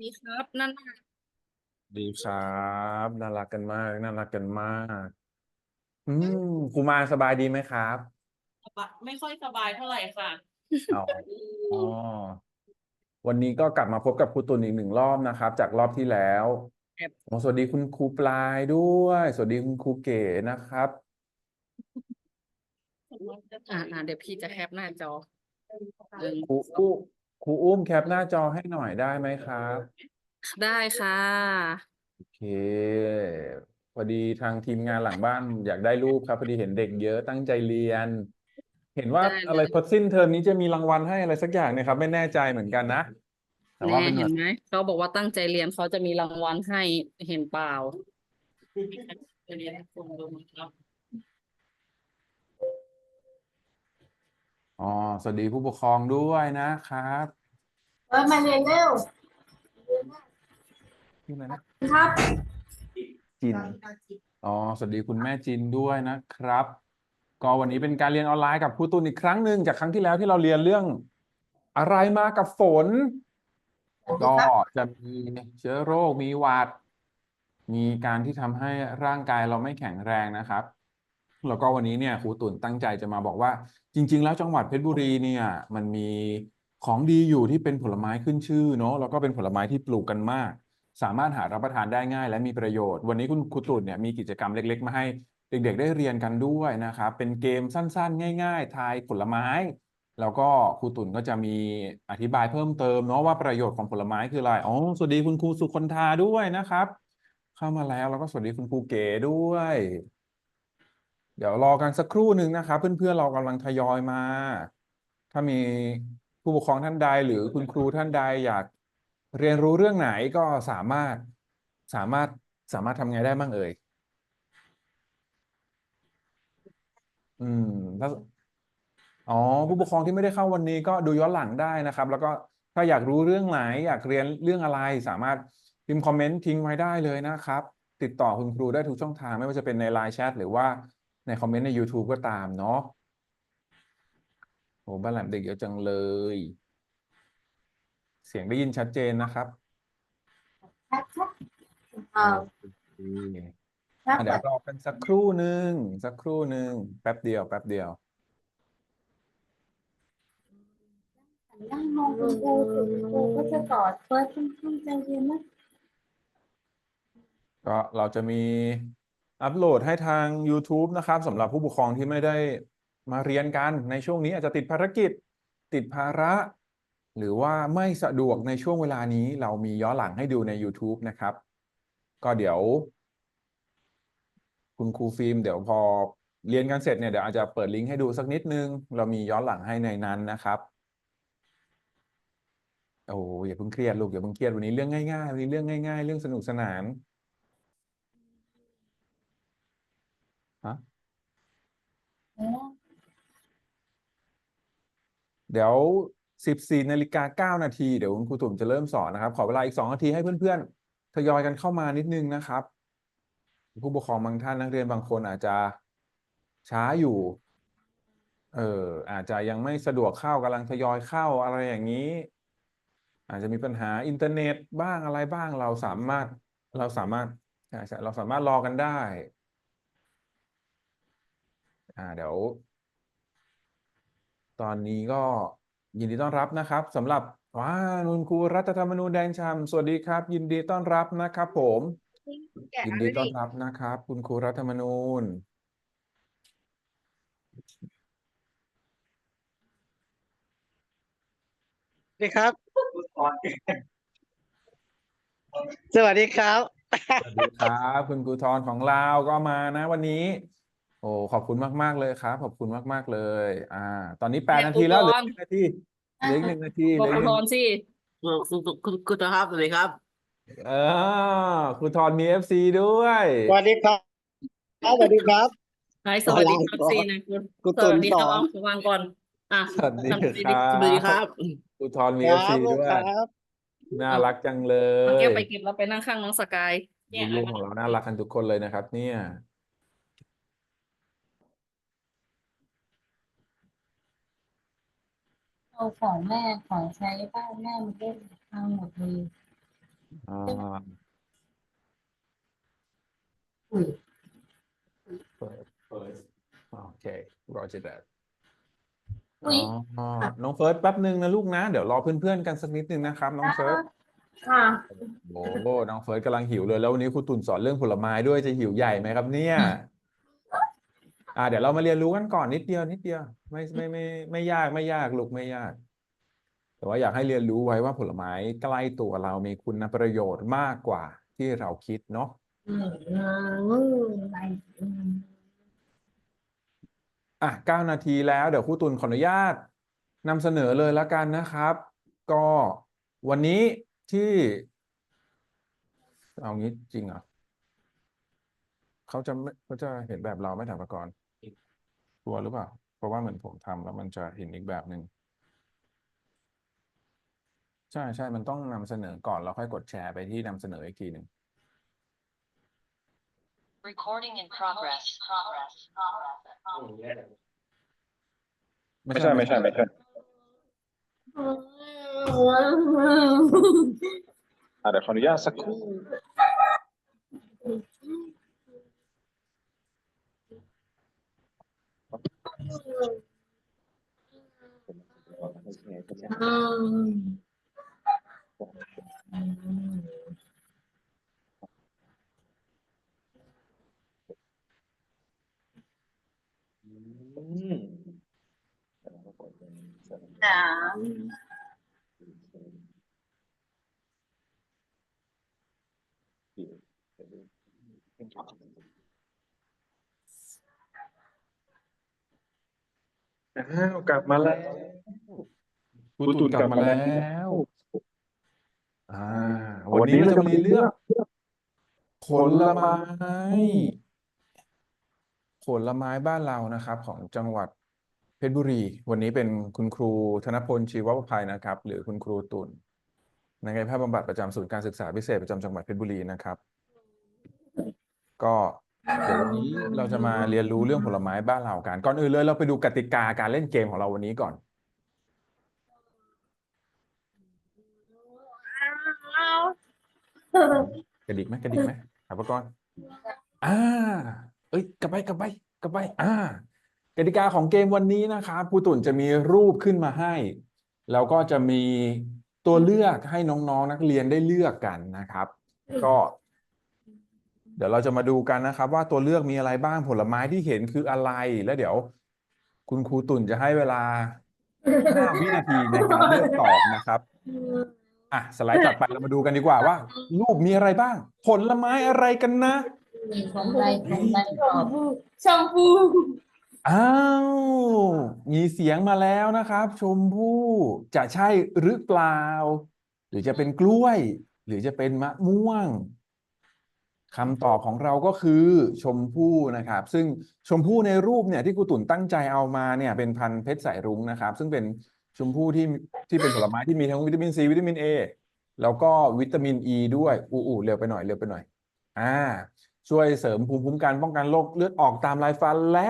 ดีครับนั่นน่ะดีครับน่ารักกันมากน่ารักกันมาก อืมครูมารสบายดีไหมครับสบายไม่ค่อยสบายเท่าไหร่ค่ะ อ๋ออ๋อวันนี้ก็กลับมาพบกับครูตุลอีกหนึ่งรอบนะครับ จากรอบที่แล้วครับ โอ้สวัสดีคุณครูปลายด้วย สวัสดีคุณครูเก๋นะครับ อ่าอ่าเดี๋ยวพี่จะแคปหน้าจอหนึ่งครูอุ้ม ครูอุ้มแคปหน้าจอให้หน่อยได้ไหมครับ ได้ค่ะ โอเค พอดีทางทีมงานหลังบ้านอยากได้รูปครับ พอดีเห็นเด็กเยอะตั้งใจเรียน เห็นว่าได้อะไรเลยพอสิ้นเทอมนี้จะมีรางวัลให้อะไรสักอย่างเนี่ยครับ ไม่แน่ใจเหมือนกันนะ แต่ว่าแน่เป็นแบเห็บนไหมเขาบอกว่าตั้งใจเรียนเขาจะมีรางวัลให้เห็นเปล่าเรียนส่งลงครับ อ๋อ สวัสดีผู้ปกครองด้วยนะครับเออมาเรียนเร็วชื่ออะไรนะครับจิน อ๋อ สวัสดีคุณแม่จินด้วยนะครับ ก็วันนี้เป็นการเรียนออนไลน์กับครูตุลอีกครั้งหนึ่งจากครั้งที่แล้วที่เราเรียนเรื่อง อะไรมากับฝน ก็จะมีเชื้อโรค มีหวัด มีการที่ทำให้ร่างกายเราไม่แข็งแรงนะครับ แล้วก็วันนี้เนี่ยครูตุ่นตั้งใจจะมาบอกว่า จริง ๆ แล้วจังหวัดเพชรบุรีเนี่ยมันมีของดีอยู่ที่เป็นผลไม้ขึ้นชื่อเนาะแล้วก็เป็นผลไม้ที่ปลูกกันมาก สามารถหารับประทานได้ง่าย และมีประโยชน์ วันนี้คุณครูตุ่นเนี่ยมีกิจกรรมเล็ก ๆ มาให้เด็ก ๆ ได้เรียนกันด้วยนะครับเป็นเกมสั้น ๆ ง่าย ๆ ทายผลไม้ แล้วก็ครูตุ่นก็จะมีอธิบายเพิ่มเติมเนาะว่าประโยชน์ของผลไม้คืออะไรอ๋อสวัสดีคุณครูสุคนธาด้วยนะครับ เข้ามาแล้วแล้วก็สวัสดีคุณครูเก๋ด้วย เดี๋ยวรอกันสักครู่หนึ่งนะครับ เพื่อนๆเรากำลังทยอยมา ถ้ามีผู้ปกครองท่านใดหรือคุณครูท่านใดอยากเรียนรู้เรื่องไหนก็สามารถสามารถสามารถทำไงได้บ้างเอ่ย อืมถ้าอ๋อ ผู้ปกครองที่ไม่ได้เข้าวันนี้ก็ดูย้อนหลังได้นะครับ แล้วก็ถ้าอยากรู้เรื่องไหน อยากเรียนเรื่องอะไร สามารถพิมพ์คอมเมนต์ทิ้งไว้ได้เลยนะครับ ติดต่อคุณครูได้ทุกช่องทางไม่ว่าจะเป็นในไลน์แชทหรือว่า ในคอมเมนต์ใน YouTube ก็ตามเนาะโอ้บ้านแหลมเด็กเยอะจังเลย เสียงได้ยินชัดเจนนะครับครับครับเออโอเคครับอะเดี๋ยวรอกันสักครู่หนึ่งสักครู่หนึ่งแป๊บเดียว แป๊บเดียว นั่งมองคุณครูคุณครูก็จะกอดเฟิร์สตั้งใจเรียนนะก็เราจะมี อัปโหลดให้ทาง YouTube นะครับสำหรับผู้ปกครองที่ไม่ได้มาเรียนกันในช่วงนี้อาจจะติดภารกิจ ติดภาระ หรือว่าไม่สะดวกในช่วงเวลานี้ เรามีย้อนหลังให้ดูใน YouTube นะครับ ก็เดี๋ยว คุณครูฟิล์มเดี๋ยวพอเรียนกันเสร็จเนี่ยเดี๋ยวอาจจะเปิดลิงก์ให้ดูสักนิดนึง เรามีย้อนหลังให้ในนั้นนะครับโอ้อย่าเพิ่งเครียดลูกอย่าเพิ่งเครียดวันนี้เรื่องง่ายๆวันนี้เรื่องง่าย ๆ เรื่องสนุกสนาน ฮะเออเดี๋ยวสิบสี่นาฬิกาเก้านาทีเดี๋ยวคุณครูตุ่มจะเริ่มสอนนะครับ ขอเวลาอีกสองนาทีให้เพื่อนๆทยอยกันเข้ามานิดนึงนะครับ ผู้ปกครองบางท่านนักเรียนบางคนอาจจะช้าอยู่ เอออาจจะยังไม่สะดวกเข้ากำลังทยอยเข้าอะไรอย่างนี้ อาจจะมีปัญหาอินเทอร์เน็ตบ้างอะไรบ้างเราสามารถเราสามารถเราสามารถรอกันได้ อ่าเดี๋ยว ตอนนี้ก็ยินดีต้อนรับนะครับสำหรับว้าคุณครูรัฐธรรมนูญแดงชำสวัสดีครับ ยินดีต้อนรับนะครับ ผม ยินดีต้อนรับนะครับ คุณครูรัฐธรรมนูญสวัสดีครับ สวัสดีครับ สวัสดีครับ คุณครูทรของเราก็มานะวันนี้ โอ้ขอบคุณมากๆเลยครับขอบคุณมากๆเลย อ่า ตอนนี้แปดเนี่ยนาทีแล้วเหลือครูอีกหนึ่งนาทีเหลืออีกหนึ่งนาทีเหบอลืกออีคุกณหพนึ่งรสิคุณคุณคุณคุณครับสวัสดีครับ เออครูทรมีเอฟซีด้วย สวัสดีครับสวัสดีครับไสวัสดีครับซีนะคุณครูสตุ่วันสดีสคอรับนเอาวางก่อน อะสวัสดีทำคดีรัสวัสดีครับบครูทรมีคเอรัฟซีบลูกด้วย ครับน่ารักจังเลเอายแก้วไปเก็บแล้วไปนั่งข้างน้องสกาย เนี่ยลูกๆของเราน่ารักกันทุกคนเลยนะครับ เนี่ย เอาของแม่ของใช้บ้านแม่มาเล่นทั้งหมดเลยอ่าอุ้ย first first โอเค roger that อุ้ยอ๋อน้องเฟิร์สแป๊บหนึ่งนะลูกนะ เดี๋ยวรอเพื่อนๆกันสักนิดนึงนะครับ น้องเฟิร์ส ค่ะโอ้โหน้องเฟิร์สกำลังหิวเลย แล้ววันนี้ครูตุ่นสอนเรื่องผลไม้ด้วยจะหิวใหญ่ไหมครับเนี่ย อ่าเดี๋ยวเรามาเรียนรู้กันก่อนนิดเดียวนิดเดียว ไม่ไม่ไม่ไม่ยากไม่ยากลูกไม่ยาก แต่ว่าอยากให้เรียนรู้ไว้ว่าผลไม้ใกล้ตัวเรามีคุณประโยชน์มากกว่าที่เราคิดเนาะอะเก้านาทีแล้ว เดี๋ยวครูตุลขออนุญาตนำเสนอเลยแล้วกันนะครับ ก็วันนี้ที่ เอางี้จริงเหรอเขาจะไม่เขาจะเห็นแบบเราไหม่ถามประกรณ์ กลัวหรือเปล่า เพราะว่าเหมือนผมทำแล้วมันจะเห็นอีกแบบหนึ่งใช่ใช่ มันต้องนำเสนอก่อนแล้วค่อยกดแชร์ไปที่นำเสนออีกทีหนึ่ง Recording in progress. ไม่ใช่ไม่ใช่ไม่ใช่อะเดี๋ยวขออนุญาตสักครู่ อืมอืมอืมสามอ้าวกลับมาแล้ว ครูครูตุตุ่ลนกกลัลับบมามาแลแล้ว้วอ่าวันนี้เราจะมาเรียนเรื่องผลไม้ผลไม้บ้านเรานะครับ ของจังหวัดเพชรบุรี วันนี้เป็นคุณครูธนพลชีวประภัยนะครับ หรือคุณครูตุลนักกายภาพบำบัดประจำศูนย์การศึกษาพิเศษประจำจังหวัดเพชรบุรีนะครับ ก็เดี๋ยววันนี้เราจะมาเรียนรู้เรื่องผลไม้บ้านเรากันก่อนอื่นเลยเราไปดูกติกาการเล่นเกมของเราวันนี้ก่อน กระดิกไหมกระดิกไหมถามประกรณ์อ่า เอ้ยกลับไปกลับไปกลับไปอ่ากติกาของเกมวันนี้นะครับครูตุ่นจะมีรูปขึ้นมาให้ แล้วก็จะมีตัวเลือกให้น้องๆนักเรียนได้เลือกกันนะครับ ก็ เดี๋ยวเราจะมาดูกันนะครับ ว่าตัวเลือกมีอะไรบ้างผลไม้ที่เห็นคืออะไรแล้วเดี๋ยว คุณครูตุ่นจะให้เวลา5วินาทีในการเลือกตอบนะครับ อะสไลด์ถัดไปเรามาดูกันดีกว่าว่า รูปมีอะไรบ้าง ผลไม้อะไรกันนะมีของใดของใดตอบชมพูอ้าวมีเสียงมาแล้วนะครับ ชมพู่จะใช่หรือเปล่า หรือจะเป็นกล้วย หรือจะเป็นมะม่วงคำตอบของเราก็คือชมพู่นะครับ ซึ่งชมพู่ในรูปเนี่ยที่ครูตุ่นตั้งใจเอามาเนี่ยเป็นพันธุ์เพชรสายรุ้งนะครับ ซึ่งเป็น ชมพู่ที่ที่เป็นผลไม้ที่มีทั้งวิตามินซีวิตามินเอแล้วก็วิตามินอีด้วยอู้อูเร็วไปหน่อยเร็วไปหน่อย อ่า ช่วยเสริมภูมิคุ้มกันป้องกันโรคเลือดออกตามลายฟันและ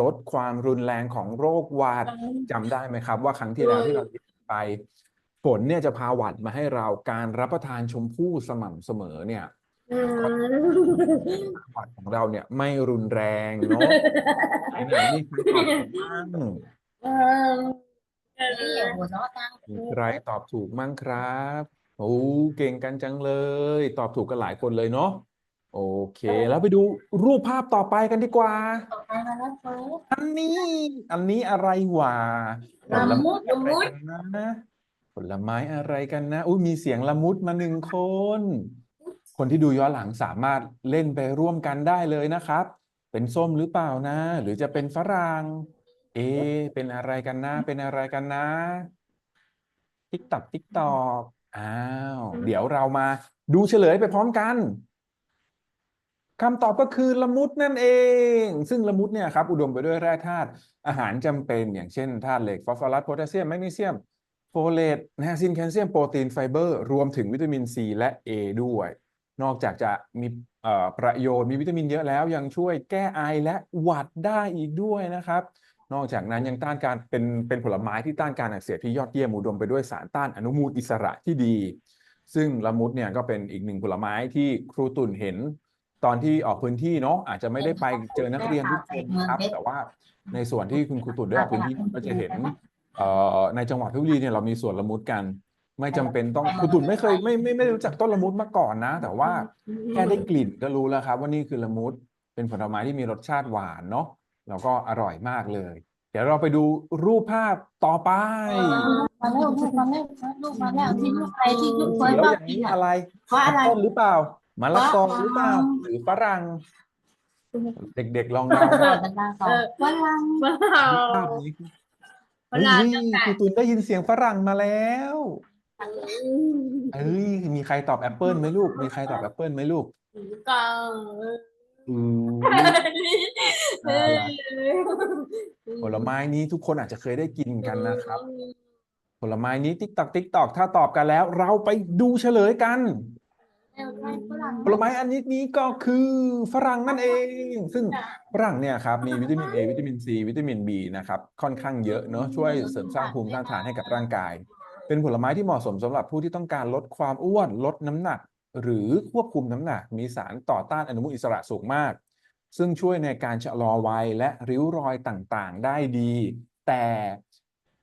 ลดความรุนแรงของโรคหวัดจำได้ไหมครับ ว่าครั้งที่แล้วที่เราไปฝนเนี่ยจะพาหวัดมาให้เราการรับประทานชมพู่สม่ำเสมอเนี่ยหวัดของเราเนี่ยไม่รุนแรงเนาะไหนๆนี่ใครตอบถูกบ้าง เออ นี่หัวเราะตังมีใครตอบถูกมั่งครับ โอ้เก่งกันจังเลย ตอบถูกกันหลายคนเลยเนาะโอเค แล้วไปดูรูปภาพต่อไปกันดีกว่า ต่อไปมาแล้วครับอันนี้ อันนี้อะไรวะผลละมุดไม้ละอะไรมุดกันนะผลไม้อะไรกันนะอุ้ยมีเสียงละมุดมาหนึ่งคน คนที่ดูย้อนหลังสามารถเล่นไปร่วมกันได้เลยนะครับ เป็นส้มหรือเปล่านะ หรือจะเป็นฝรั่ง เอะเป็นอะไรกันนะ เป็นอะไรกันนะ ติ๊กตอกติ๊กตอกอ้าว เดี๋ยวเรามาดูเฉลยไปพร้อมกันคำตอบก็คือละมุดนั่นเอง ซึ่งละมุดเนี่ยครับ อุดมไปด้วยแร่ธาตุอาหารจำเป็นอย่างเช่นธาตุเหล็กฟอสฟอรัสโพแทสเซียมแมกนีเซียมโฟเลตไนอาซินแคลเซียมโปรตีนไฟเบอร์ รวมถึงวิตามินซีและ A ด้วย นอกจากจะมีเอ่อประโยชน์มีวิตามินเยอะแล้วยังช่วยแก้ไอและหวัดได้อีกด้วยนะครับ นอกจากนั้นยังต้านการเป็นเป็นผลไม้ที่ต้านการอักเสบที่ยอดเยี่ยมอุดมไปด้วยสารต้านอนุมูลอิสระที่ดี ซึ่งละมุดเนี่ยก็เป็นอีกหนึ่งผลไม้ที่ครูตุ่นเห็น ตอนที่ออกพื้นที่เนาะอาจจะไม่ได้ไปเจอนักเรียนทุกคนนะครับ แต่ว่าในส่วนที่คุณครูตุ่นได้ออกพื้นที่ก็จะเห็นเอ่อในจังหวัดเพชรบุรีเนี่ยเรามีสวนละมุดกัน ไม่จำเป็นต้องครูตุ่นไม่เคยไม่ไม่ไม่ได้รู้จักต้นละมุดมาก่อนนะ แต่ว่าแค่ได้กลิ่นก็รู้แล้วครับว่านี่คือละมุดเป็นผลไม้ที่มีรสชาติหวานเนาะ แล้วก็อร่อยมากเลย เดี๋ยวเราไปดูรูปภาพต่อไปมาแล้วลูกมาแล้วลูกมาแล้วที่ลูกไปที่ลูกเคยเดี๋ยวชออบย่างกินนี้อะอะไรเพราะอะไร ต้นหรือเปล่ามะละกอฝรั่งหรือเปล่าหรือฝรั่ง เด็กๆลองเดาเอว่าอมันน่าก่อนว่าลังภาพนี้เฮ้ยครูตุนได้ยินเสียงฝรั่งมาแล้วเอ้ยมีใครตอบแอปเปิลไหมลูก มีใครตอบแอปเปิลไหมลูก ก็ อืมผลไม้นี้ทุกคนอาจจะเคยได้กินกันนะครับ ผลไม้นี้ติ๊กตอกติ๊กตอกถ้าตอบกันแล้ว เราไปดูเฉลยกัน ผลไม้อันนี้นี้ก็คือฝรั่งนั่นเอง ซึ่งฝรั่งเนี่ยครับมีวิตามิน A วิตามิน C วิตามิน B นะครับค่อนข้างเยอะเนอะช่วยเสริมสร้างภูมิต้านทานให้กับร่างกาย เป็นผลไม้ที่เหมาะสมสำหรับผู้ที่ต้องการลดความอ้วนลดน้ำหนัก หรือควบคุมน้ำหนักมีสารต่อต้านอนุมูลอิสระสูงมาก ซึ่งช่วยในการชะลอวัยและริ้วรอยต่างๆ ได้ดี แต่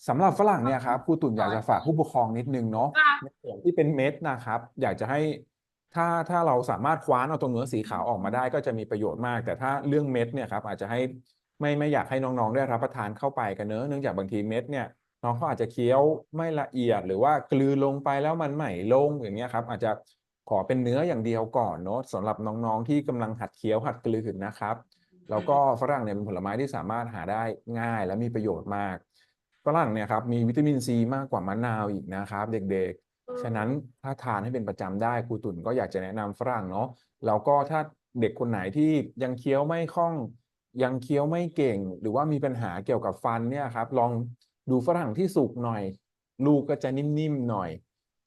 สำหรับฝรั่งเนี่ยครับครูตุ่นอยากจะฝากผู้ปกครองนิดนึงเนาะในส่วนที่เป็นเม็ดนะครับ อยากจะให้ถ้าถ้าเราสามารถคว้านเอาตรงเนื้อสีขาวออกมาได้ก็จะมีประโยชน์มาก แต่ถ้าเรื่องเม็ดเนี่ยครับอาจจะให้ไม่ไม่อยากให้น้องๆ ได้รับประทานเข้าไปกันเนอะเนื่องจากบางทีเม็ดเนี่ยน้องเขาอาจจะเคี้ยวไม่ละเอียดหรือว่ากลืนลงไปแล้วมันไม่ลงอย่างเงี้ยครับอาจจะ ขอเป็นเนื้ออย่างเดียวก่อนเนอะสำหรับน้องๆที่กำลังหัดเคี้ยวหัดกลืนนะครับ แล้วก็ฝรั่งเนี่ยเป็นผลไม้ที่สามารถหาได้ง่ายและมีประโยชน์มากฝรั่งเนี่ยครับมีวิตามินซีมากกว่ามะนาวอีกนะครับ เด็กๆ ฉะนั้นถ้าทานให้เป็นประจำได้ครูตุ่นก็อยากจะแนะนำฝรั่งเนาะแล้วก็ถ้าเด็กคนไหนที่ยังเคี้ยวไม่คล่อง ยังเคี้ยวไม่เก่ง หรือว่ามีปัญหาเกี่ยวกับฟันเนี่ยครับลองดูฝรั่งที่สุกหน่อย ลูกก็จะนิ่มๆหน่อย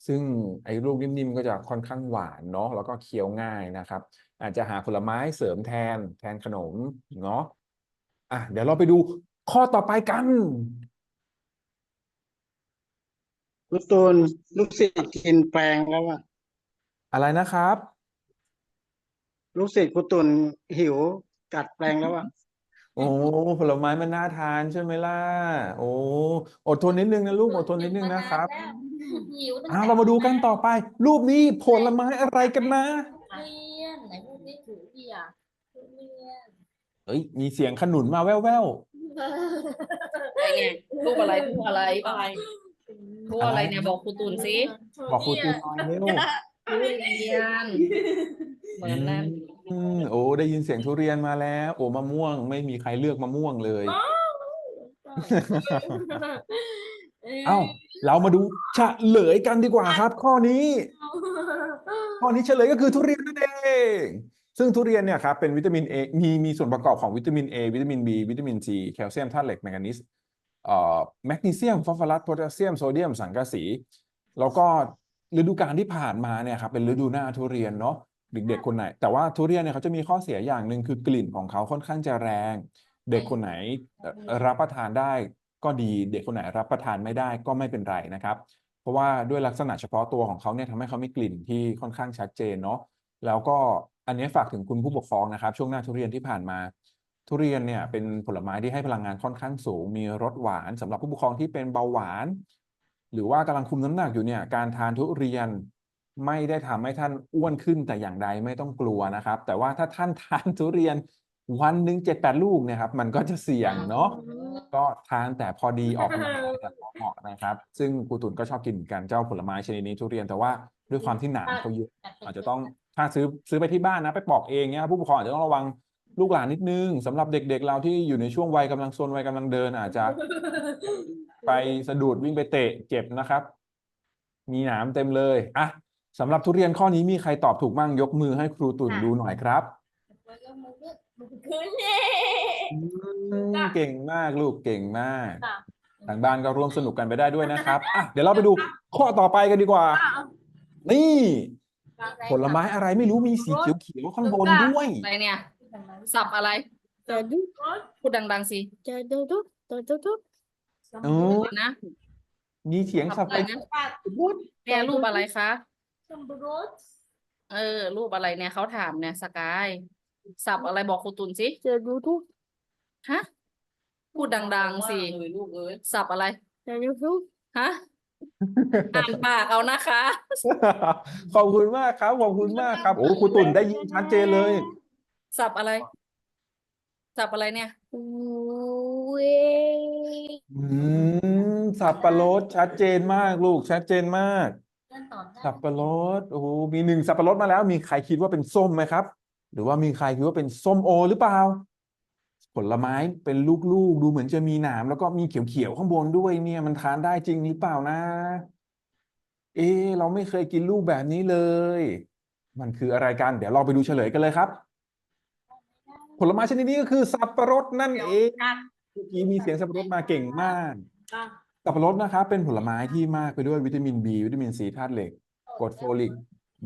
ซึ่งไอ้ลูกนิ่มๆก็จะค่อนข้างหวานเนาะแล้วก็เคี้ยวง่ายนะครับ อาจจะหาผลไม้เสริมแทนแทนขนมเนาะอะเดี๋ยวเราไปดูข้อต่อไปกันลูกตูนลูกศิษย์กินแปลงแล้วอะอะไรนะครับ ลูกศิษย์ครูตุนหิวกัดแปลงแล้วอะโอ้ผลไม้มันน่าทานใช่ไหมล่ะ โอ้อดทนนิดนึงนะลูกอดทนนิดนึงนะครับ หิวตั้งอ่าแต่เรามาดูกันต่อไป รูปนี้ผลไม้อะไรกันนะ ทุเรียนไหนพูดนี่ถือพี่อะทุเรียนเอ้ยมีเสียงขนุนมาแว่วอะไรเนี่ยรูปอะไรรูปอะไรอะไรรูปอะไรเนี่ยบอกครูตุนสิๆบอกครูตูนหน่อยเร็วทุเรียนเหมือนนั่นอืมโอ้ได้ยินเสียงทุเรียนมาแล้ว โอ้มะม่วงไม่มีใครเลือกมะม่วงเลย เอ้า เรามาดูเฉลยกันดีกว่าครับ ข้อนี้ ข้อนี้เฉลยก็คือทุเรียนนั่นเอง ซึ่งทุเรียนเนี่ยครับเป็นวิตามิน A มีมีส่วนประกอบของวิตามิน A วิตามิน B วิตามิน C แคลเซียมธาตุเหล็กแมงกานีสเอ่อแมกนีเซียมฟอสฟอรัสโพแทสเซียมโซเดียมสังกะสี แล้วก็ฤดูกาลที่ผ่านมาเนี่ยครับเป็นฤดูหน้าทุเรียนเนาะเด็กๆคนไหน แต่ว่าทุเรียนเนี่ยเขาจะมีข้อเสียอย่างหนึ่งคือกลิ่นของเขาค่อนข้างจะแรง เด็กคนไหนรับประทานได้ ก็ดีเด็กคนไหนรับประทานไม่ได้ก็ไม่เป็นไรนะครับ เพราะว่าด้วยลักษณะเฉพาะตัวของเขาเนี่ยทำให้เขามีกลิ่นที่ค่อนข้างชัดเจนเนาะแล้วก็อันนี้ฝากถึงคุณผู้ปกครองนะครับ ช่วงหน้าทุเรียนที่ผ่านมา ทุเรียนเนี่ยเป็นผลไม้ที่ให้พลังงานค่อนข้างสูง มีรสหวานสำหรับผู้ปกครองที่เป็นเบาหวาน หรือว่ากำลังคุมน้ำหนักอยู่เนี่ยการทานทุเรียนไม่ได้ทำให้ท่านอ้วนขึ้นแต่อย่างใดไม่ต้องกลัวนะครับ แต่ว่าถ้าท่านทานทุเรียน วันหนึ่งเจ็ดแปดลูกเนี่ยครับ มันก็จะเสี่ยงเนาะก็ทานแต่พอดีออกกำลังกายแต่พอเหมาะนะครับ ซึ่งครูตุนก็ชอบกินเหมือนกันเจ้าผลไม้ชนิดนี้ทุเรียนแต่ว่าด้วยความที่หนามเขาเยอะอาจจะต้องถ้าซื้อซื้อไปที่บ้านนะ ไปปอกเองเนี่ยผู้ปกครองอาจจะต้องระวังลูกหลานนิดนึงสำหรับเด็กๆ เราที่อยู่ในช่วงวัยกำลังซนวัยกำลังเดินอาจจะ ไปสะดุดวิ่งไปเตะเจ็บนะครับ มีหนามเต็มเลยอะสำหรับทุเรียนข้อนี้มีใครตอบถูกบ้างยกมือให้ครูตุนดูหน่อยครับ ขึ้นเอืมเก่งมากลูกเก่งมาก ค่ะ ทางบ้านก็ร่วมสนุกกันไปได้ด้วยนะครับอะเดี๋ยวเราไปดูข้อต่อไปกันดีกว่านี่ ผลไม้อะไรไม่รู้มีสีเขียวๆข้างบนด้วย อะไรเนี่ย สับอะไรพูดดังๆสิโอ้นะมีเสียงสับอะไรไปนะเนี่ยรูปอะไรคะสัมบรสเออ รูปอะไรเนี่ยเขาถามเนี่ยสกาย สับอะไรบอกครูตุนสิเจอยูทูบฮะพูดดัง ๆสิลูกเอ้ยสับอะไร เจอยูทูบฮะอ่านปากเอานะคะ ขอบคุณมากครับ ขอบคุณมากครับ โอ้ครูตุ่นได้ยินชัดเจนเลยสับอะไรสับอะไรเนี่ย เวอืม สับปะรดชัดเจนมากลูกชัดเจนมากเล่นต่อได้ สับปะรด โอ้โหมีหนึ่งสับปะรดมาแล้ว มีใครคิดว่าเป็นส้มไหมครับ หรือว่ามีใครคิดว่าเป็นส้มโอหรือเปล่า ผลไม้เป็นลูกๆ ดูเหมือนจะมีหนาม แล้วก็มีเขียวๆข้างบนด้วยเนี่ยมันทานได้จริงหรือเปล่านะ เอะเราไม่เคยกินลูกแบบนี้เลย มันคืออะไรกัน เดี๋ยวเราไปดูเฉลยกันเลยครับ ผลไม้ชนิดนี้ก็คือสับปะรดนั่นเองเมื่อกี้มีเสียงสับปะรดมาเก่งมากสับปะรดนะครับเป็นผลไม้ที่มากไปด้วยวิตามิน B วิตามินซีธาตุเหล็กกรดโฟลิก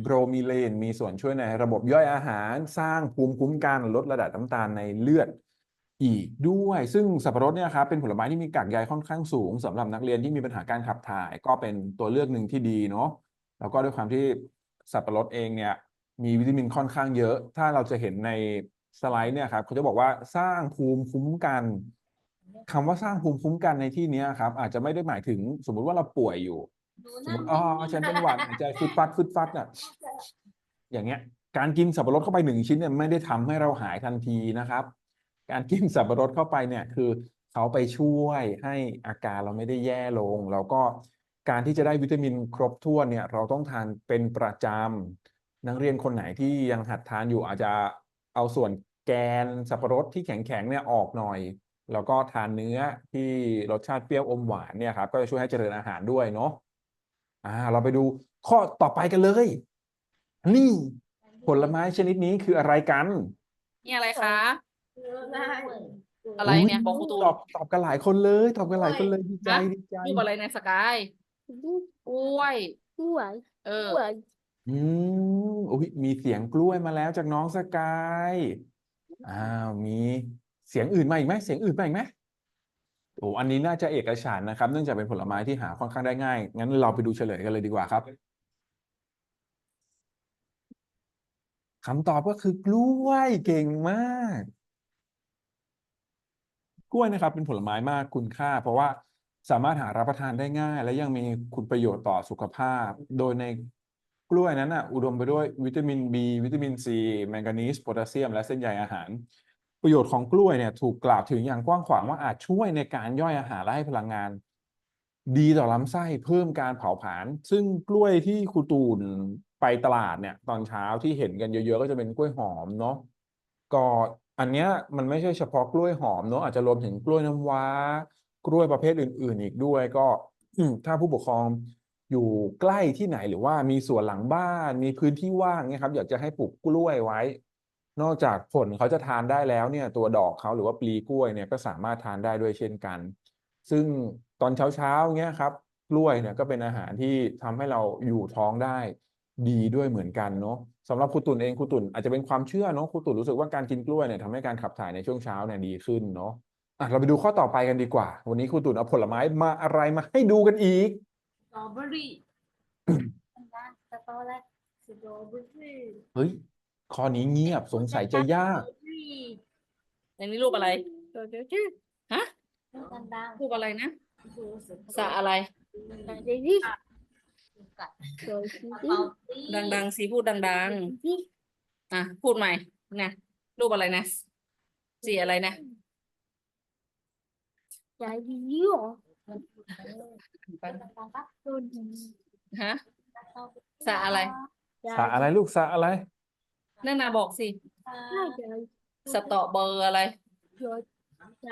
โบรมิเลนมีส่วนช่วยในระบบย่อยอาหารสร้างภูมิคุ้มกันลดระดับน้ำตาลในเลือดอีกด้วย ซึ่งสับปะรดเนี่ยครับเป็นผลไม้ที่มีกากใยค่อนข้างสูงสำหรับนักเรียนที่มีปัญหาการขับถ่าย ก็เป็นตัวเลือกหนึ่งที่ดีเนาะแล้วก็ด้วยความที่สับปะรดเองเนี่ยมีวิตามินค่อนข้างเยอะ ถ้าเราจะเห็นในสไลด์เนี่ยครับเขาจะบอกว่าสร้างภูมิคุ้มกันคำว่าสร้างภูมิคุ้มกันในที่นี้ครับอาจจะไม่ได้หมายถึงสมมุติว่าเราป่วยอยู่ สมมติอ๋อฉันเป็นหวัดหายใจฟึดฟัดฟึดฟัดอะอย่างเงี้ย การกินสับปะรดเข้าไปหนึ่งชิ้นเนี่ยไม่ได้ทำให้เราหายทันทีนะครับ การกินสับปะรดเข้าไปเนี่ยคือเขาไปช่วยให้อาการเราไม่ได้แย่ลง แล้วก็การที่จะได้วิตามินครบถ้วนเนี่ยเราต้องทานเป็นประจำนักเรียนคนไหนที่ยังหัดทานอยู่อาจจะเอาส่วนแกนสับปะรดที่แข็งๆเนี่ยออกหน่อย แล้วก็ทานเนื้อที่รสชาติเปรี้ยวอมหวานเนี่ยครับก็จะช่วยให้เจริญอาหารด้วยเนาะ อ่า เราไปดูข้อต่อไปกันเลย นี่ผลไม้ชนิดนี้คืออะไรกันนี่อะไรคะได้อะไรเนี่ยบอกครูตูนตอบตอบกันหลายคนเลย ตอบกันหลายคนเลยดีใจฮะดีใจรูปอะไรเนี่ยสกายกล้วยด้วย เออด้วยอืมอุ้ยมีเสียงกล้วยมาแล้วจากน้องสกายอ้าวมีเสียงอื่นมาอีกไหมเสียงอื่นมาอีกไหมโอ้อันนี้น่าจะเอกฉันนะครับ เนื่องจากเป็นผลไม้ที่หาค่อนข้างได้ง่าย งั้นเราไปดูเฉลยกันเลยดีกว่าครับคำตอบก็คือกล้วยเก่งมาก กล้วยนะครับ เป็นผลไม้มากคุณค่า เพราะว่าสามารถหารับประทานได้ง่าย และยังมีคุณประโยชน์ต่อสุขภาพ โดยในกล้วยนั้นน่ะอุดมไปด้วยวิตามิน B วิตามิน C แมงกานีสโพแทสเซียม และเส้นใยอาหาร ประโยชน์ของกล้วยเนี่ยถูกกล่าวถึงอย่างกว้างขวางว่าอาจช่วยในการย่อยอาหารและให้พลังงาน ดีต่อลำไส้เพิ่มการเผาผลาญซึ่งกล้วยที่ครูตูนไปตลาดเนี่ยตอนเช้าที่เห็นกันเยอะๆ ก็จะเป็นกล้วยหอมเนาะก็อันเนี้ยมันไม่ใช่เฉพาะกล้วยหอมเนาะอาจจะรวมถึงกล้วยน้ำว้า กล้วยประเภทอื่น ๆ อีกด้วยก็ถ้าผู้ปกครองอยู่ใกล้ที่ไหนหรือว่ามีสวนหลังบ้าน มีพื้นที่ว่างเนี่ยครับ อยากจะให้ปลูกกล้วยไว้ นอกจากผลเขาจะทานได้แล้วเนี่ยตัวดอกเขาหรือว่าปลีกล้วยเนี่ยก็สามารถทานได้ด้วยเช่นกัน ซึ่งตอนเช้าๆเงี้ยครับกล้วยเนี่ยก็เป็นอาหารที่ทำให้เราอยู่ท้องได้ดีด้วยเหมือนกันเนาะสำหรับครูตุ่นเองครูตุ่นอาจจะเป็นความเชื่อเนาะครูตุ่นรู้สึกว่าการกินกล้วยเนี่ยทำให้การขับถ่ายในช่วงเช้าเนี่ยดีขึ้นเนาะอะเราไปดูข้อต่อไปกันดีกว่า วันนี้ครูตุ่นเอาผลไม้มาอะไรมาให้ดูกันอีกสตรอเบอรี่นะสตรอเบอรี่สตรอเบอรี่เฮ้ย ข้อนี้เงียบสงสัยจะยาก ในนี้รูปอะไรฮะดังรูปอะไรนะๆสระอะไร ดังๆสิพูดดังๆอะพูดใหม่นะรูปอะไรนะสีอะไรนะใจดีอะฮะสระอะไรสระอะไรลูกสระอะไร นั่นนาบอกสิใจสตอเบอร์อะไรใจ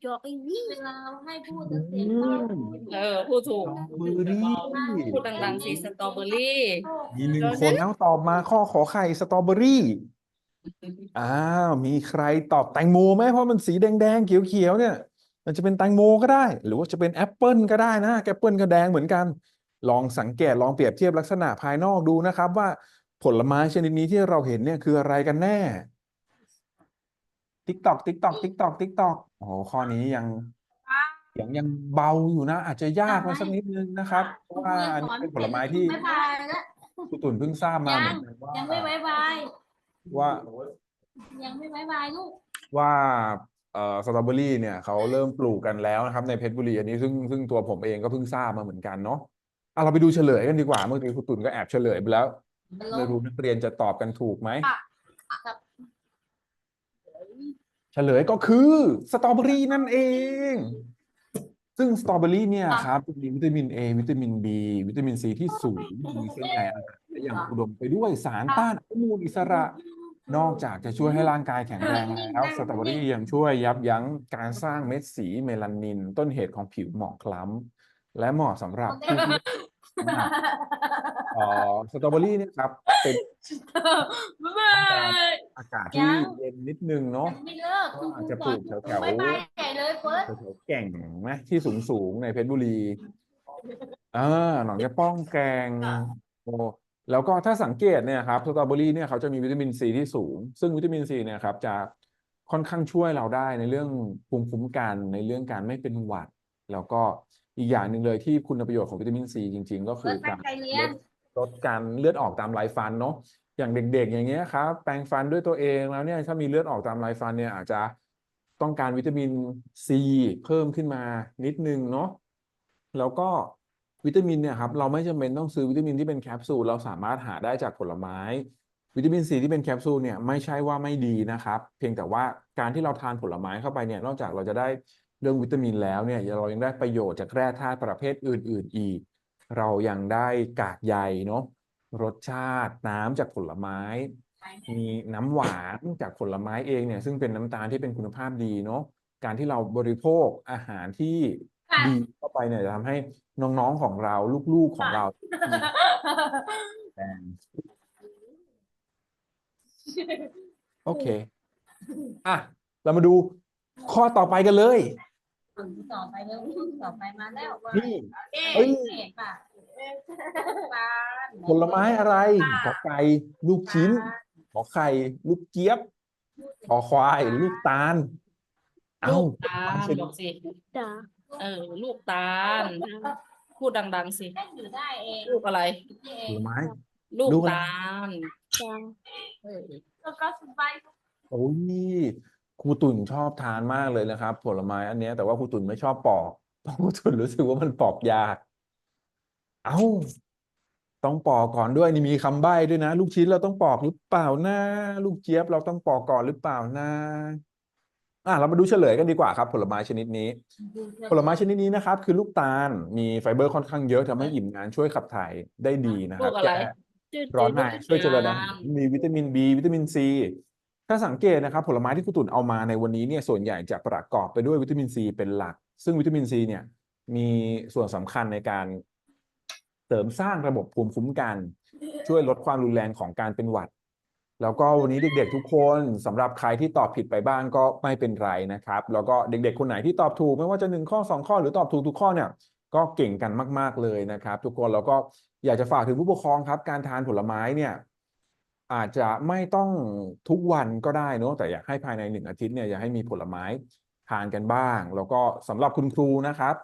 ใจนี่เวลาให้พูดจะเสียงอืเบามเออพูดถูกเบอร์รี่พูดดังๆสิสตรอเบอรี่ มีหนึ่งคนแล้วตอบมาข้อขอไข่สตรอเบอรี่อ้าวมีใครตอบแตงโมไหมเพราะมันสีแดงๆเขียวๆเนี่ย มันจะเป็นแตงโมก็ได้ หรือว่าจะเป็นแอปเปิลก็ได้นะแอปเปิลก็แดงเหมือนกัน ลองสังเกตลองเปรียบเทียบลักษณะภายนอกดูนะครับว่า ผลไม้ชนิดนี้ที่เราเห็นเนี่ยคืออะไรกันแน่ ติ๊กตอกติ๊กตอกติ๊กตอกติ๊กตอกโอ้โหข้อนี้ยังเสียงยังเบาอยู่นะ อาจจะยากไปสักนิดนึงนะครับ เพราะว่าอันนี้เป็นผลไม้ที่ไม่พายแล้วครูตุ่นเพิ่งทราบมาเหมือนกันว่ายังไม่บายบาย ว่า ยังไม่บายบายลูก ว่าเอ่อสตรอเบอรี่เนี่ยเขาเริ่มปลูกกันแล้วนะครับ ในเพชรบุรีอันนี้ซึ่งซึ่งตัวผมเองก็เพิ่งทราบมาเหมือนกันเนาะอะเราไปดูเฉลยกันดีกว่าเมื่อกี้ครูตุ่นก็แอบเฉลยไปแล้ว มันลไม่งรู้นักเรียนจะตอบกันถูกไหม ครับเฉลยก็คือสตรอเบอรี่นั่นเอง ซึ่งสตรอเบอรี่เนี่ยครับมีวิตามิน A วิตามิน B วิตามิน C ที่สูงมีเส้นใยอาหารและยังอุดมไปด้วยสารต้านอนุมูลอิสระ นอกจากจะช่วยให้ร่างกายแข็งแรงแล้วสตรอเบอรี่ยังช่วยยับยั้งการสร้างเม็ดสีเมลานิน ต้นเหตุของผิวหมองคล้ำและเหมาะสำหรับผู้ที่เอ่อสตรอเบอรี่เนี่ยครับ เป็นบ๊ายบายอากาศที่ยังเย็นนิดนึงเนาะยังไม่เลิกก็อาจจะปลูกแถวๆบายบายใหญ่เลยเฟิร์สแถวๆแก่งไหมที่สูงสูงๆในเพชรบุรีอ่าหนองยะป้องแกงโอ้แล้วก็ถ้าสังเกตเนี่ยครับสตรอเบอรี่เนี่ยเขาจะมีวิตามินซีที่สูง ซึ่งวิตามินซีเนี่ยครับจะค่อนข้างช่วยเราได้ในเรื่องภูมิคุ้มกันในเรื่องการไม่เป็นหวัด แล้วก็ อีกอย่างหนึ่งเลยที่คุณประโยชน์ของวิตามินซีจริง ๆ ก็เฟิคืร์อสตั้กางรใจเรียลนดลดการเลือดออกตามไรฟันเนาะอย่างเด็ก ๆ อย่างเงี้ยครับแปรงฟันด้วยตัวเองแล้วเนี่ยถ้ามีเลือดออกตามไรฟันเนี่ยอาจจะต้องการวิตามินซีเพิ่มขึ้นมานิดนึงเนาะแล้วก็วิตามินเนี่ยครับเราไม่จำเป็นต้องซื้อวิตามินที่เป็นแคปซูลเราสามารถหาได้จากผลไม้ วิตามินซีที่เป็นแคปซูลเนี่ยไม่ใช่ว่าไม่ดีนะครับ เพียงแต่ว่าการที่เราทานผลไม้เข้าไปเนี่ยนอกจากเราจะได้ เรื่องวิตามินแล้วเนี่ยเรายังได้ประโยชน์จากแร่ธาตุประเภทอื่น ๆ อีก เรายังได้กากใยเนาะรสชาติน้ำจากผลไม้ มีน้ำหวานจากผลไม้เองเนี่ยซึ่งเป็นน้ำตาลที่เป็นคุณภาพดีเนาะการที่เราบริโภคอาหารที่ดีเข้าไปเนี่ยจะทำให้น้องๆของเราลูกๆของเราโอเค อะ เรามาดูข้อต่อไปกันเลย ต่อไปเร็วต่อไปมาแล้วนี่ เอ๊ะเอ้ยเห็นป่ะปลาผลไม้อะไรขอไก่ลูกชิ้นขอไข่ลูกเจี๊ยบขอควาย ลูกตาล เอ้า ลูกตาลชนิดบอกสิจ้าเออ ลูกตาล พูดดัง ๆ สิได้อยู่ได้เองลูกอะไร นี่เอผงลไม้ ลูกลูกอะไร ตาลเออ แล้วก็สบาย โอ้ย ครูตุ่นชอบทานมากเลยนะครับ ผลไม้อันเนี้ยแต่ว่าครูตุ่นไม่ชอบปอกเพราะครูตุ่นรู้สึกว่ามันปอกยาก เอ้า ต้องปอกก่อนด้วยนี่มีคำใบ้ด้วยนะ ลูกชิ้นเราต้องปอกหรือเปล่านะลูกเจี๊ยบเราต้องปอกก่อนหรือเปล่านะอะเรามาดูเฉลยกันดีกว่าครับ ผลไม้ชนิดนี้ ผลไม้ชนิดนี้นะครับ คือลูกตาลมีไฟเบอร์ค่อนข้างเยอะทำให้อิ่มนานช่วยขับถ่ายได้ดีนะคลูรับกอะไรแก้ร้อนในช่วยเจริญอาหารน้ำมีวิตามิน B วิตามิน C ถ้าสังเกตนะครับผลไม้ที่ครูตุ่นเอามาในวันนี้เนี่ยส่วนใหญ่จะประกอบไปด้วยวิตามิน C เป็นหลัก ซึ่งวิตามิน C เนี่ยมีส่วนสำคัญในการเสริมสร้างระบบภูมิคุ้มกัน ช่วยลดความรุนแรงของการเป็นหวัด แล้วก็วันนี้เด็กๆทุกคนสำหรับใครที่ตอบผิดไปบ้างก็ไม่เป็นไรนะครับ แล้วก็เด็กๆคนไหนที่ตอบถูก ไม่ว่าจะหนึ่งข้อสองข้อหรือตอบถูกทุกข้อเนี่ยก็เก่งกันมาก ๆเลยนะครับ ทุกคนแล้วก็อยากจะฝากถึงผู้ปกครองครับ การทานผลไม้เนี่ย อาจจะไม่ต้องทุกวันก็ได้เนอะแต่อยากให้ภายในหนึ่งอาทิตย์เนี่ยอยากให้มีผลไม้ทานกันบ้าง แล้วก็สำหรับคุณครูนะครับ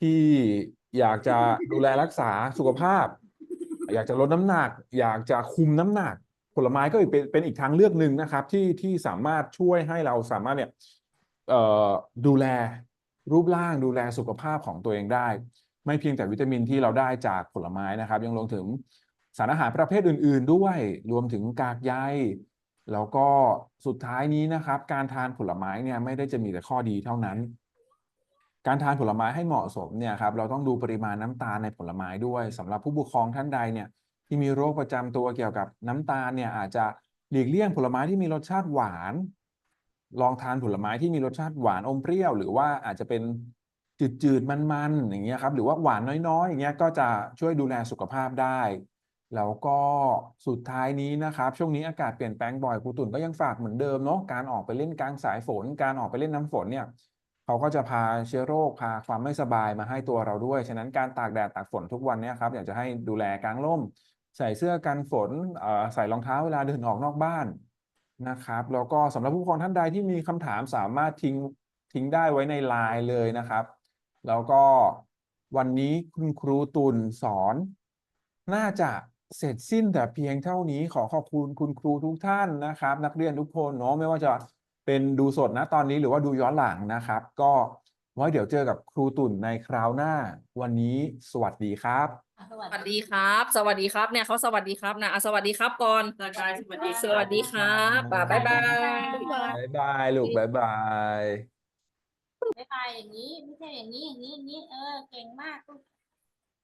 ที่อยากจะดูแลรักษาสุขภาพ อยากจะลดน้ำหนัก อยากจะคุมน้ำหนัก ผลไม้ก็เป็นเป็นอีกทางเลือกหนึ่งนะครับ ที่ที่สามารถช่วยให้เราสามารถเนี่ยเอ่อดูแลรูปร่างดูแลสุขภาพของตัวเองได้ ไม่เพียงแต่วิตามินที่เราได้จากผลไม้นะครับ ยังรวมถึง สารอาหารประเภทอื่น ๆ ด้วย รวมถึงกากใยแล้วก็สุดท้ายนี้นะครับ การทานผลไม้เนี่ยไม่ได้จะมีแต่ข้อดีเท่านั้น การทานผลไม้ให้เหมาะสมเนี่ยครับเราต้องดูปริมาณน้ำตาลในผลไม้ด้วยสำหรับผู้ปกครองท่านใดเนี่ยที่มีโรคประจำตัวเกี่ยวกับน้ำตาลเนี่ยอาจจะหลีกเลี่ยงผลไม้ที่มีรสชาติหวาน ลองทานผลไม้ที่มีรสชาติหวานอมเปรี้ยว หรือว่าอาจจะเป็นจืดๆมันๆอย่างเงี้ยครับหรือว่าหวานน้อยๆอย่างเงี้ยก็จะช่วยดูแลสุขภาพได้ แล้วก็สุดท้ายนี้นะครับ ช่วงนี้อากาศเปลี่ยนแปลงบ่อยครูตุ่นก็ยังฝากเหมือนเดิมเนาะการออกไปเล่นกลางสายฝน การออกไปเล่นน้ำฝนเนี่ยเขาก็จะพาเชื้อโรคพาความไม่สบายมาให้ตัวเราด้วย ฉะนั้นการตากแดดตากฝนทุกวันเนี่ยครับอยากจะให้ดูแลกางร่ม ใส่เสื้อกันฝนใส่รองเท้าเวลาเดินออกนอกบ้านนะครับแล้วก็สำหรับผู้ปกครองท่านใดที่มีคำถามสามารถทิ้งทิ้งได้ไว้ในไลน์เลยนะครับ แล้วก็วันนี้คุณครูตุลสอน น่าจะ เสร็จสิ้นแต่เพียงเท่านี้ขอขอบคุณคุณครูทุกท่านนะครับ นักเรียนทุกคนเนาะไม่ว่าจะเป็นดูสดนะตอนนี้หรือว่าดูย้อนหลังนะครับ ก็ไว้เดี๋ยวเจอกับครูตุ่นในคราวหน้า วันนี้สวัสดีครับ สวัสวัสดีครับ สวัสดีครับเนี่ยเขาสวัสดีครับนะอะสวัสดีครับก่อนสกายสวัสดีสวัสดีครับบ๊ายบายบ๊ายบายลูกบ๊ายบายบ๊ายบายอย่างนี้ ไม่ใช่อย่างนี้อย่างนี้อย่างนี้ เออ เก่งมากลูก